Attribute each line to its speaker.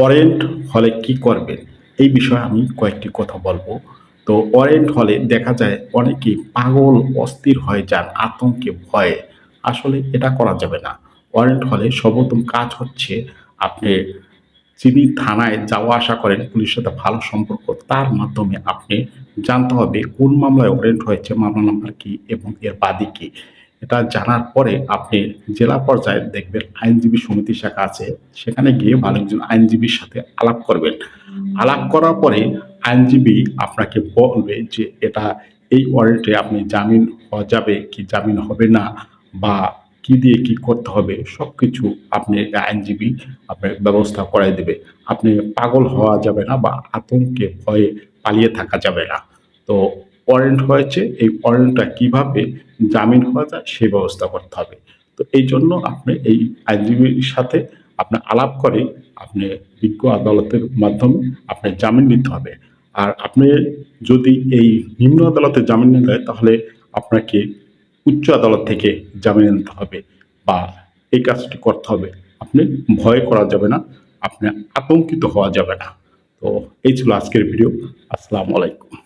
Speaker 1: Warrant হলে কি করবেন এই বিষয়ে আমি কয়েকটি কথা বলব। তো ওয়ারেন্ট হলে দেখা যায় অনেকেই পাগল, অস্থির হয়ে যান আতঙ্কে ভয়ে। আসলে এটা করা যাবে না। ওয়ারেন্ট হলে সর্বপ্রথম কাজ হচ্ছে আপনি যিনি থানায় যাওয়া আসা করেন, পুলিশের সাথে ভালো সম্পর্ক, তার মাধ্যমে আপনি জানতে হবে কোন মামলায় ওয়ারেন্ট হয়েছে, মামলা নাম্বার কি এবং এর বাদী কি। এটা জানার পরে আপনি জেলা পর্যায়ে দেখবেন আইনজীবী সমিতি শাখা আছে সেখানে গিয়ে ভালো একজন আইনজীবীর সাথে আলাপ করবেন। আলাপ করার পরে আইনজীবী আপনাকে বলবে যে এটা এই ওয়ারেন্টে আপনি জামিন হওয়া যাবে কি জামিন হবে না বা কি দিয়ে কি করতে হবে সব কিছু আপনি আইনজীবী আপনার ব্যবস্থা করাই দেবে। আপনি পাগল হওয়া যাবে না বা আতঙ্কে ভয়ে পালিয়ে থাকা যাবে না। তো ওয়ারেন্ট হয়েছে, এই ওয়ারেন্টটা কীভাবে জামিন হওয়া যায় সেই ব্যবস্থা করতে হবে। তো এই জন্য আপনি এই আইনজীবীর সাথে আপনি আলাপ করে আপনি বিজ্ঞ আদালতের মাধ্যমে আপনি জামিন নিতে হবে। আর আপনি যদি এই নিম্ন আদালতে জামিন নিতে হয় তাহলে আপনাকে উচ্চ আদালত থেকে জামিন নিতে হবে বা এই কাজটি করতে হবে। আপনি ভয় করা যাবে না, আপনি আতঙ্কিত হওয়া যাবে না। তো এই ছিল আজকের ভিডিও। আসসালামু আলাইকুম।